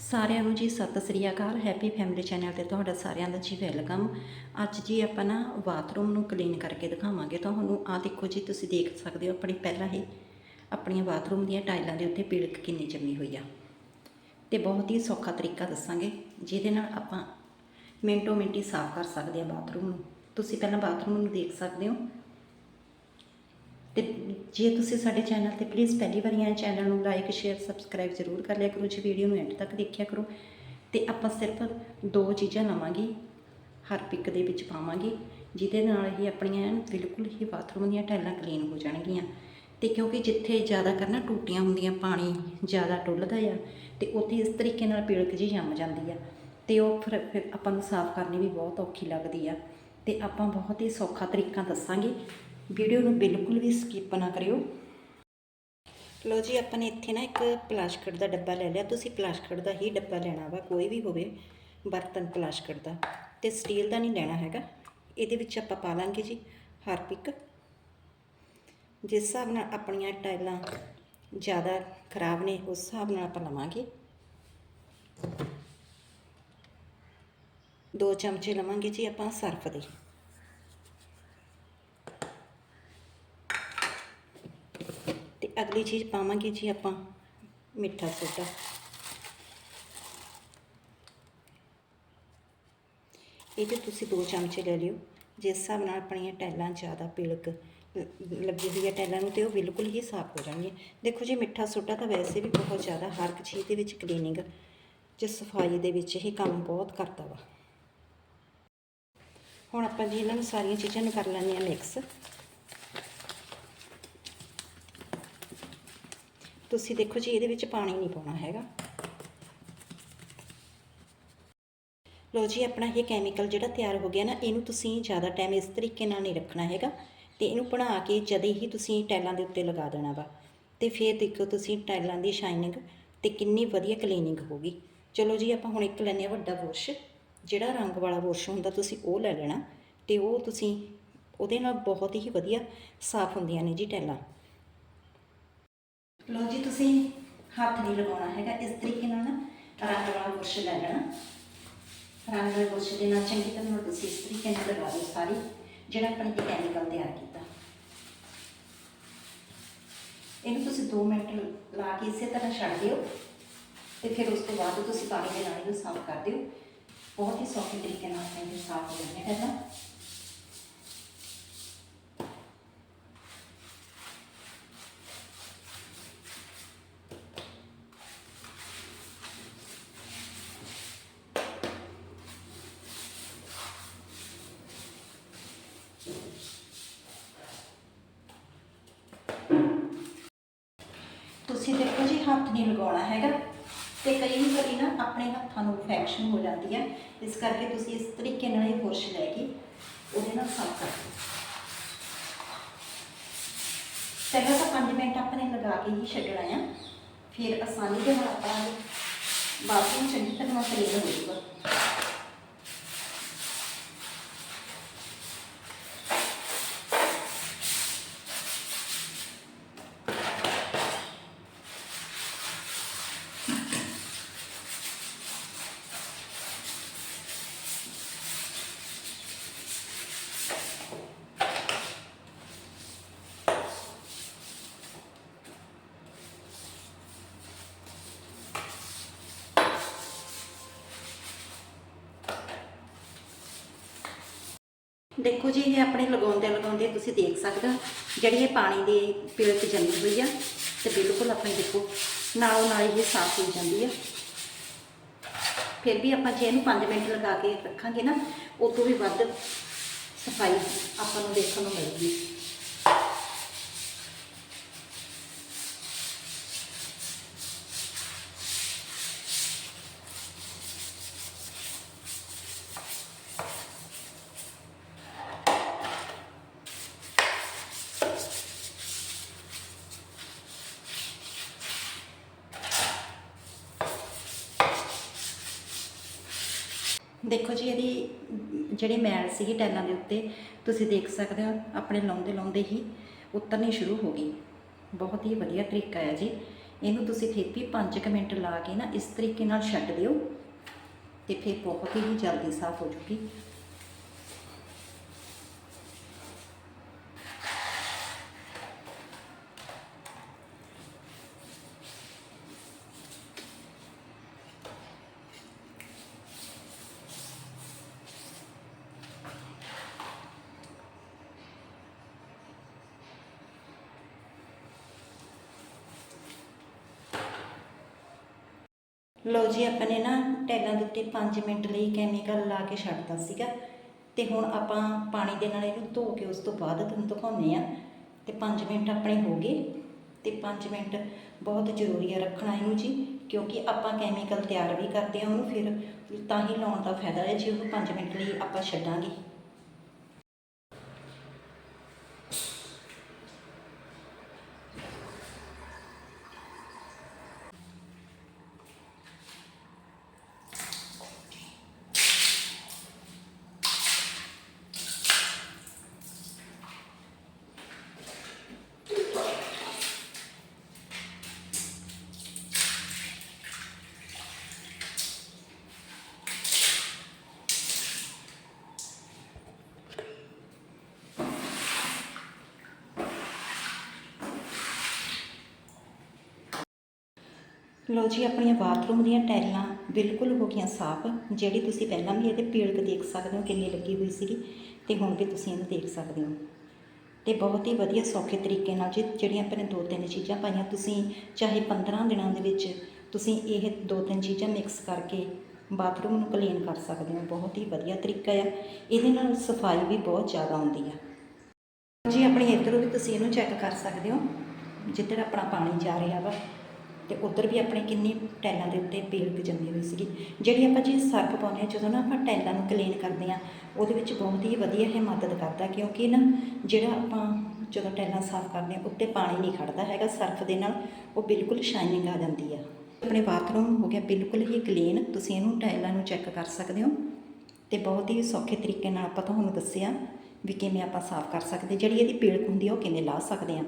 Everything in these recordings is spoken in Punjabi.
ਸਾਰਿਆਂ ਨੂੰ ਜੀ Sat Sri Akal happy family channel ਤੇ ਤੁਹਾਡਾ ਸਾਰਿਆਂ ਦਾ ਜੀ ਵੈਲਕਮ। ਅੱਜ ਜੀ ਆਪਾਂ ਨਾ ਬਾਥਰੂਮ ਨੂੰ ਕਲੀਨ ਕਰਕੇ ਦਿਖਾਵਾਂਗੇ। ਤੁਹਾਨੂੰ ਆਹ ਦੇਖੋ ਜੀ, ਤੁਸੀਂ ਦੇਖ ਸਕਦੇ ਹੋ ਆਪਣੀ ਪਹਿਲਾਂ ਹੀ ਆਪਣੀਆਂ ਬਾਥਰੂਮ ਦੀਆਂ ਟਾਈਲਾਂ ਦੇ ਉੱਤੇ ਪੀੜਕ ਕਿੰਨੀ ਜੰਮੀ ਹੋਈ ਆ। ਤੇ ਬਹੁਤ ਹੀ ਸੌਖਾ ਤਰੀਕਾ ਦੱਸਾਂਗੇ, ਜਿਹਦੇ ਨਾਲ ਆਪਾਂ ਮਿੰਟੋ ਮਿੰਟੀ ਸਾਫ਼ ਕਰ ਸਕਦੇ ਆ ਬਾਥਰੂਮ ਨੂੰ। ਤੁਸੀਂ ਪਹਿਲਾਂ ਬਾਥਰੂਮ ਨੂੰ ਦੇਖ ਸਕਦੇ ਹੋ ਤੇ ਜੇ ਤੁਸੀਂ ਸਾਡੇ ਚੈਨਲ ਤੇ ਪਲੀਜ਼ ਪਹਿਲੀ ਵਾਰੀ ਆਏ ਚੈਨਲ ਨੂੰ ਲਾਈਕ ਸ਼ੇਅਰ ਸਬਸਕ੍ਰਾਈਬ ਜ਼ਰੂਰ ਕਰ ਲਿਆ ਕਰੋ, ਜੀ ਵੀਡੀਓ ਨੂੰ ਐਂਡ ਤੱਕ ਦੇਖਿਆ ਕਰੋ। ਤੇ ਆਪਾਂ ਸਿਰਫ ਦੋ ਚੀਜ਼ਾਂ ਲਵਾਂਗੇ ਹਰ ਪਿਕ ਦੇ ਵਿੱਚ ਪਾਵਾਂਗੇ, ਜਿਹਦੇ ਨਾਲ ਹੀ ਆਪਣੀਆਂ ਐਨ ਬਿਲਕੁਲ ਹੀ ਬਾਥਰੂਮ ਦੀਆਂ ਟਾਈਲਾਂ ਕਲੀਨ ਹੋ ਜਾਣਗੀਆਂ। ਤੇ ਕਿਉਂਕਿ ਜਿੱਥੇ ਜ਼ਿਆਦਾ ਕਰਨਾ, ਟੂਟੀਆਂ ਹੁੰਦੀਆਂ, ਪਾਣੀ ਜ਼ਿਆਦਾ ਟੁੱਲਦਾ ਆ, ਤੇ ਉੱਥੇ ਇਸ ਤਰੀਕੇ ਨਾਲ ਪਿਲਕ ਜੀ ਜੰਮ ਜਾਂਦੀ ਆ। ਤੇ ਉਹ ਫਿਰ ਫਿਰ ਆਪਾਂ ਨੂੰ ਸਾਫ਼ ਕਰਨੀ ਵੀ ਬਹੁਤ ਔਖੀ ਲੱਗਦੀ ਆ। ਤੇ ਆਪਾਂ ਬਹੁਤ ਹੀ ਸੌਖਾ ਤਰੀਕਾ ਦੱਸਾਂਗੇ। ਵੀਡੀਓ ਨੂੰ ਬਿਲਕੁਲ ਵੀ ਸਕਿਪ ਨਾ ਕਰਿਓ। ਲੋ ਜੀ, ਆਪਾਂ ਨੇ ਇੱਥੇ ਨਾ ਇੱਕ ਪਲਾਸਟਿਕ ਦਾ ਡੱਬਾ ਲੈ ਲਿਆ। ਤੁਸੀਂ ਪਲਾਸਟਿਕ ਦਾ ਹੀ ਡੱਬਾ ਲੈਣਾ ਵਾ, ਕੋਈ ਵੀ ਹੋਵੇ, ਬਰਤਨ ਪਲਾਸਟਿਕ ਦਾ। ਤੇ ਸਟੀਲ ਦਾ ਨਹੀਂ ਲੈਣਾ ਹੈਗਾ। ਇਹਦੇ ਵਿੱਚ ਆਪਾਂ ਪਾ ਲਾਂਗੇ ਜੀ ਹਾਰਪਿਕ। ਜਿਸ ਹਿਸਾਬ ਨਾਲ ਆਪਣੀਆਂ ਟਾਈਲਾਂ ਜ਼ਿਆਦਾ ਖਰਾਬ ਨੇ, ਉਸ ਹਿਸਾਬ ਨਾਲ ਆਪਾਂ ਲਵਾਂਗੇ। ਦੋ ਚਮਚੇ ਲਵਾਂਗੇ ਜੀ ਆਪਾਂ ਸਰਫ ਦੇ ਤੇ ਅਗਲੀ ਚੀਜ਼ ਪਾਵਾਂਗੇ ਜੀ ਆਪਾਂ, ਮਿੱਠਾ ਸੋਡਾ। ਇਹਦੇ ਤੁਸੀਂ ਦੋ ਚਮਚੇ ਲੈ ਲਿਓ, ਜਿਸ ਹਿਸਾਬ ਨਾਲ ਆਪਣੀਆਂ ਟੈਲਾਂ ਜ਼ਿਆਦਾ ਪਿਲਕ ਲੱਗੀ ਹੋਈ ਹੈ ਟੈਲਾਂ ਨੂੰ, ਤੇ ਉਹ ਬਿਲਕੁਲ ਹੀ ਸਾਫ਼ ਹੋ ਜਾਣਗੀਆਂ। ਦੇਖੋ ਜੀ, ਮਿੱਠਾ ਸੋਡਾ ਤਾਂ ਵੈਸੇ ਵੀ ਬਹੁਤ ਜ਼ਿਆਦਾ, ਹਰ ਇੱਕ ਚੀਜ਼ ਦੇ ਵਿੱਚ ਕਲੀਨਿੰਗ ਤੇ ਸਫ਼ਾਈ ਦੇ ਵਿੱਚ ਇਹ ਕੰਮ ਬਹੁਤ ਕਰਦਾ ਵਾ। ਹੁਣ ਆਪਾਂ ਜੀ ਇਹਨਾਂ ਨੂੰ ਸਾਰੀਆਂ ਚੀਜ਼ਾਂ ਨੂੰ ਕਰ ਲੈਂਦੇ ਆ ਮਿਕਸ ਤੁਸੀਂ ਦੇਖੋ ਜੀ, ਇਹਦੇ ਵਿੱਚ ਪਾਣੀ ਨਹੀਂ ਪਾਉਣਾ ਹੈਗਾ। ਲੋ ਜੀ, ਆਪਣਾ ਇਹ ਕੈਮੀਕਲ ਜਿਹੜਾ ਤਿਆਰ ਹੋ ਗਿਆ ਨਾ, ਇਹਨੂੰ ਤੁਸੀਂ ਜ਼ਿਆਦਾ ਟਾਈਮ ਇਸ ਤਰੀਕੇ ਨਾਲ ਨਹੀਂ ਰੱਖਣਾ ਹੈਗਾ ਤੇ ਇਹਨੂੰ ਬਣਾ ਕੇ ਜਦੇ ਹੀ ਤੁਸੀਂ ਟਾਈਲਾਂ ਦੇ ਉੱਤੇ ਲਗਾ ਦੇਣਾ ਵਾ ਤੇ ਫਿਰ ਦੇਖੋ ਤੁਸੀਂ ਟਾਈਲਾਂ ਦੀ ਸ਼ਾਈਨਿੰਗ ਤੇ ਕਿੰਨੀ ਵਧੀਆ ਕਲੀਨਿੰਗ ਹੋਗੀ ਚਲੋ ਜੀ, ਆਪਾਂ ਹੁਣ ਇੱਕ ਲੈਨੇ ਆ ਵੱਡਾ ਬੁਰਸ਼ ਜਿਹੜਾ ਰੰਗ ਵਾਲਾ ਬੁਰਸ਼ ਹੁੰਦਾ ਤੁਸੀਂ ਉਹ ਲੈ ਲੈਣਾ ਤੇ ਉਹ ਤੁਸੀਂ ਉਹਦੇ ਨਾਲ ਬਹੁਤ ਹੀ ਵਧੀਆ ਸਾਫ਼ ਹੁੰਦੀਆਂ ਨੇ ਜੀ ਟਾਈਲਾਂ ਲੋ ਜੀ, ਤੁਸੀਂ ਹੱਥ ਨਹੀਂ ਲਗਾਉਣਾ ਹੈਗਾ। ਇਸ ਤਰੀਕੇ ਨਾਲ ਨਾ ਰੰਗ ਵਾਲਾ ਬੁਰਸ਼ ਲੈ ਲੈਣਾ। ਰੰਗ ਵਾਲੇ ਬੁਰਸ਼ ਦੇ ਨਾਲ ਚੰਗੀ ਤਰ੍ਹਾਂ ਨਾਲ ਤੁਸੀਂ ਇਸ ਤਰੀਕੇ ਨਾਲ ਲਗਾ ਦਿਓ ਸਾਰੀ, ਜਿਹੜਾ ਆਪਾਂ ਤੇ ਕੈਮੀਕਲ ਤਿਆਰ ਕੀਤਾ। ਇਹਨੂੰ ਤੁਸੀਂ 2 ਮਿੰਟ ਲਾ ਕੇ ਇਸੇ ਤਰ੍ਹਾਂ ਛੱਡ ਦਿਓ ਤੇ ਫਿਰ ਉਸ ਤੋਂ ਬਾਅਦ ਤੁਸੀਂ ਪਾਣੀ ਦੇ ਨਾਲ ਇਹਨੂੰ ਸਾਫ਼ ਕਰ ਦਿਓ। ਬਹੁਤ ਹੀ ਸੌਖੇ ਤਰੀਕੇ ਨਾਲ ਇਹਨੂੰ ਸਾਫ਼ ਹੋ ਜਾਣਗੇ ਪਹਿਲਾਂ ਤੁਸੀਂ ਦੇਖੋ ਜੀ ਹੱਥ ਨਹੀਂ ਲਗਾਉਣਾ ਹੈਗਾ। ਤੇ ਕਈ ਵਾਰੀ ਨਾ ਆਪਣੇ ਹੱਥਾਂ ਨੂੰ ਇਨਫੈਕਸ਼ਨ ਹੋ ਜਾਂਦੀ ਹੈ। ਇਸ ਕਰਕੇ ਤੁਸੀਂ ਇਸ ਤਰੀਕੇ ਨਾਲ ਇਹ ਬੁਰਸ਼ ਲੈ ਕੇ ਉਹਦੇ ਨਾਲ ਸਾਫ਼ ਕਰ ਪਹਿਲਾਂ ਤਾਂ 5 ਮਿੰਟ ਆਪਾਂ ਨੇ ਲਗਾ ਕੇ ਹੀ ਛੱਡਣਾ ਆ। ਫਿਰ ਆਸਾਨੀ ਦੇ ਨਾਲ ਆਪਾਂ ਬਾਥਰੂਮ ਚੰਗੀ ਤਰ੍ਹਾਂ ਕਲੀਨ ਹੋ ਜਾਊਗਾ। ਦੇਖੋ ਜੀ, ਇਹ ਆਪਣੇ ਲਗਾਉਂਦੇ ਲਗਾਉਂਦੇ ਤੁਸੀਂ ਦੇਖ ਸਕਦੇ ਹੋ, ਜਿਹੜੀ ਇਹ ਪਾਣੀ ਦੀ ਪਿਲਕ ਜੰਮੀ ਹੋਈ ਆ, ਤੇ ਬਿਲਕੁਲ ਆਪਾਂ ਦੇਖੋ, ਨਾਲੋਂ ਨਾਲ ਇਹ ਸਾਫ਼ ਹੋ ਜਾਂਦੀ ਆ। ਫਿਰ ਵੀ ਆਪਾਂ ਜੇ ਇਹਨੂੰ 5 ਮਿੰਟ ਲਗਾ ਕੇ ਰੱਖਾਂਗੇ ਨਾ ਉਹ ਤੋਂ ਵੀ ਵੱਧ ਸਫ਼ਾਈ ਆਪਾਂ ਨੂੰ ਦੇਖਣ ਨੂੰ ਮਿਲਦੀ। ਦੇਖੋ ਜੀ, ਇਹਦੀ ਜਿਹੜੀ ਮੈਲ ਸੀਗੀ ਟੈਲਾਂ ਦੇ ਉੱਤੇ, ਤੁਸੀਂ ਦੇਖ ਸਕਦੇ ਹੋ, ਆਪਣੇ ਲਾਉਂਦੇ ਲਾਉਂਦੇ ਹੀ ਉਤਰਨੀ ਸ਼ੁਰੂ ਹੋ ਗਈ। ਬਹੁਤ ਹੀ ਵਧੀਆ ਤਰੀਕਾ ਹੈ ਜੀ। ਇਹਨੂੰ ਤੁਸੀਂ ਫਿਰ ਵੀ 5 ਮਿੰਟ ਲਾ ਕੇ ਨਾ ਇਸ ਤਰੀਕੇ ਨਾਲ ਛੱਡ ਦਿਓ ਤੇ ਫਿਰ ਬਹੁਤ ਹੀ ਜਲਦੀ ਸਾਫ਼ ਹੋ ਜੂਗੀ। ਲਓ ਜੀ, ਆਪਾਂ ਨੇ ਨਾ ਟੈਲਾਂ ਦੇ ਉੱਤੇ 5 ਮਿੰਟ ਲਈ ਕੈਮੀਕਲ ਲਾ ਕੇ ਛੱਡਤਾ ਸੀਗਾ। ਤੇ ਹੁਣ ਆਪਾਂ ਪਾਣੀ ਦੇ ਨਾਲ ਇਹਨੂੰ ਧੋ ਕੇ ਉਸ ਤੋਂ ਬਾਅਦ ਤੁਹਾਨੂੰ ਦਿਖਾਉਂਦੇ ਆ ਤੇ 5 ਮਿੰਟ ਆਪਣੇ ਹੋ ਗਏ। ਤੇ 5 ਮਿੰਟ ਬਹੁਤ ਜ਼ਰੂਰੀ ਆ ਰੱਖਣਾ ਇਹਨੂੰ ਜੀ, ਕਿਉਂਕਿ ਆਪਾਂ ਕੈਮੀਕਲ ਤਿਆਰ ਵੀ ਕਰਦੇ ਆ ਉਹਨੂੰ, ਫਿਰ ਤਾਂ ਹੀ ਲਾਉਣ ਦਾ ਫਾਇਦਾ ਹੈ। ਜੇ ਉਹਨੂੰ 5 ਮਿੰਟ ਲਈ ਆਪਾਂ ਛੱਡਾਂਗੇ। ਲਓ ਜੀ, ਆਪਣੀਆਂ ਬਾਥਰੂਮ ਦੀਆਂ ਟੈਲਾਂ ਬਿਲਕੁਲ ਹੋ ਗਈਆਂ ਸਾਫ਼। ਜਿਹੜੀ ਤੁਸੀਂ ਪਹਿਲਾਂ ਵੀ ਇਹਦੇ ਪੀੜਕ ਦੇਖ ਸਕਦੇ ਹੋ, ਕਿੰਨੀ ਲੱਗੀ ਹੋਈ ਸੀਗੀ, ਤੇ ਹੁਣ ਵੀ ਤੁਸੀਂ ਇਹਨੂੰ ਦੇਖ ਸਕਦੇ ਹੋ। ਤੇ ਬਹੁਤ ਹੀ ਵਧੀਆ ਸੌਖੇ ਤਰੀਕੇ ਨਾਲ ਜੀ, ਜਿਹੜੀਆਂ ਆਪਾਂ ਨੇ ਦੋ ਤਿੰਨ ਚੀਜ਼ਾਂ ਪਾਈਆਂ, ਤੁਸੀਂ ਚਾਹੇ 15 ਦਿਨਾਂ ਦੇ ਵਿੱਚ ਤੁਸੀਂ ਇਹ ਦੋ ਤਿੰਨ ਚੀਜ਼ਾਂ ਮਿਕਸ ਕਰਕੇ ਬਾਥਰੂਮ ਨੂੰ ਕਲੀਨ ਕਰ ਸਕਦੇ ਹੋ। ਬਹੁਤ ਹੀ ਵਧੀਆ ਤਰੀਕਾ ਆ। ਇਹਦੇ ਨਾਲ ਸਫ਼ਾਈ ਵੀ ਬਹੁਤ ਜ਼ਿਆਦਾ ਆਉਂਦੀ ਆ। ਜੀ, ਆਪਣੀ ਇੱਧਰੋਂ ਵੀ ਤੁਸੀਂ ਇਹਨੂੰ ਚੈੱਕ ਕਰ ਸਕਦੇ ਹੋ, ਜਿੱਧਰ ਆਪਣਾ ਪਾਣੀ ਜਾ ਰਿਹਾ ਵਾ। ਤੇ ਉਧਰ ਵੀ ਆਪਣੇ ਕਿੰਨੀ ਟੈਲਾਂ ਦੇ ਉੱਤੇ ਪੀਲਕ ਜੰਮੀ ਹੋਈ ਸੀਗੀ। ਜਿਹੜੀ ਆਪਾਂ ਜੇ ਸਰਫ ਪਾਉਂਦੇ ਹਾਂ, ਜਦੋਂ ਨਾ ਆਪਾਂ ਟੈਲਾਂ ਨੂੰ ਕਲੀਨ ਕਰਦੇ ਹਾਂ, ਉਹਦੇ ਵਿੱਚ ਬਹੁਤ ਹੀ ਵਧੀਆ ਇਹ ਮਦਦ ਕਰਦਾ ਕਿਉਂਕਿ ਨਾ ਜਿਹੜਾ ਆਪਾਂ ਜਦੋਂ ਟੈਲਾਂ ਸਾਫ਼ ਕਰਦੇ ਹਾਂ, ਉੱਤੇ ਪਾਣੀ ਨਹੀਂ ਖੜਦਾ ਹੈਗਾ ਸਰਫ ਦੇ ਨਾਲ ਉਹ ਬਿਲਕੁਲ ਸ਼ਾਈਨਿੰਗ ਆ ਜਾਂਦੀ ਆ। ਆਪਣੇ ਬਾਥਰੂਮ ਹੋ ਗਿਆ ਬਿਲਕੁਲ ਹੀ ਕਲੀਨ ਤੁਸੀਂ ਇਹਨੂੰ ਟੈਲਾਂ ਨੂੰ ਚੈੱਕ ਕਰ ਸਕਦੇ ਹੋ। ਤੇ ਬਹੁਤ ਹੀ ਸੌਖੇ ਤਰੀਕੇ ਨਾਲ ਆਪਾਂ ਤੁਹਾਨੂੰ ਦੱਸਿਆ ਵੀ ਕਿਵੇਂ ਆਪਾਂ ਸਾਫ਼ ਕਰ ਸਕਦੇ ਜਿਹੜੀ ਇਹਦੀ ਪੀਲਕ ਹੁੰਦੀ ਆ, ਉਹ ਕਿਵੇਂ ਲਾ ਸਕਦੇ ਆ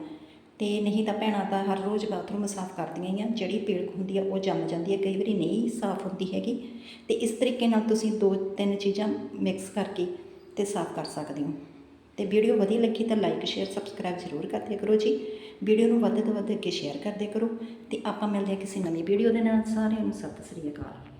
ਤੇ ਨਹੀਂ ਤਾਂ ਭੈਣਾਂ ਤਾਂ ਹਰ ਰੋਜ਼ ਬਾਥਰੂਮ ਸਾਫ਼ ਕਰਦੀਆਂ ਹੀ ਆ, ਜਿਹੜੀ ਪੀਲਕ ਹੁੰਦੀ ਆ ਉਹ ਜੰਮ ਜਾਂਦੀ ਹੈ ਕਈ ਵਾਰੀ ਨਹੀਂ ਸਾਫ਼ ਹੁੰਦੀ ਹੈਗੀ। ਤੇ ਇਸ ਤਰੀਕੇ ਨਾਲ ਤੁਸੀਂ ਦੋ ਤਿੰਨ ਚੀਜ਼ਾਂ ਮਿਕਸ ਕਰਕੇ ਤੇ ਸਾਫ਼ ਕਰ ਸਕਦੇ ਹੋ। ਤੇ ਵੀਡੀਓ ਵਧੀਆ ਲੱਗੀ ਤਾਂ ਲਾਈਕ ਸ਼ੇਅਰ ਸਬਸਕ੍ਰਾਈਬ ਜ਼ਰੂਰ ਕਰਦੇ ਕਰੋ ਜੀ। ਵੀਡੀਓ ਨੂੰ ਵੱਧ ਤੋਂ ਵੱਧ ਅੱਗੇ ਸ਼ੇਅਰ ਕਰਦੇ ਕਰੋ। ਤੇ ਆਪਾਂ ਮਿਲਦੇ ਹਾਂ ਕਿਸੇ ਨਵੀਂ ਵੀਡੀਓ ਦੇ ਨਾਲ। ਸਾਰਿਆਂ ਨੂੰ ਸਤਿ ਸ੍ਰੀ ਅਕਾਲ।